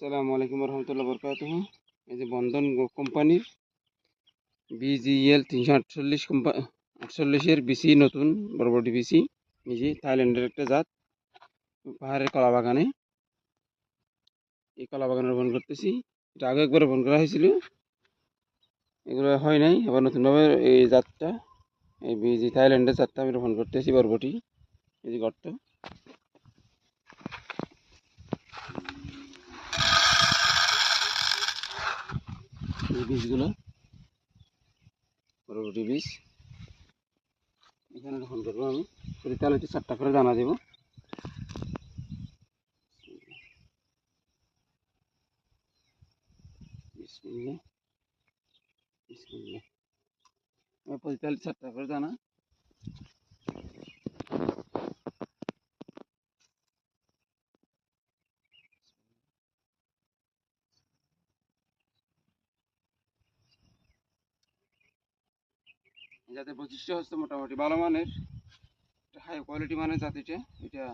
আসসালামু আলাইকুম রহমতুল্লাহ বরকাত এই যে বন্ধন কোম্পানির বিজিএল তিনশো আটচল্লিশ কোম্পা, আটচল্লিশের বিসি নতুন বড়বটি বিসি নিজে থাইল্যান্ডের একটা জাত, পাহাড়ের কলা বাগানে এই কলা বাগানে রোপণ করতেছি। এটা আগে একবার রোপণ করা হয়েছিল। এগুলো হয় নাই, আবার নতুনভাবে এই জাতটা, এই বিজি থাইল্যান্ডের জাতটা আমি রোপণ করতেছি বরবটি, এই যে গর্ত। বীজগুলো বরবটি বীজ এখানে রোপণ করব আমি প্রতি তাহলে চারটা করে দানা দেবো। বিসমিল্লাহ বিসমিল্লাহ। আমি প্রতি তাহলে চারটা করে দানা। যাতে বৈশিষ্ট্য হচ্ছে মোটামুটি ভালো মানের হাই কোয়ালিটি মানের জাতিটা এটা।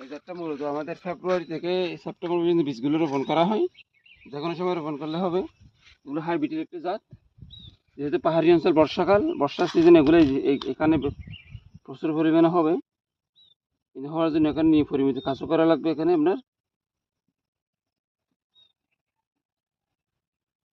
এই জাতটা মূলত আমাদের ফেব্রুয়ারি থেকে সেপ্টেম্বর পর্যন্ত বীজগুলো রোপণ করা হয়। যে কোনো সময় রোপণ করলে হবে। এগুলো হাইব্রিডের একটা জাত। যেহেতু পাহাড়ি অঞ্চল, বর্ষাকাল, বর্ষার সিজন এগুলো এখানে প্রচুর পরিমাণে হবে। কিন্তু হওয়ার জন্য এখানে নিয়ে পরিমিত কাজও করা লাগবে এখানে। আপনার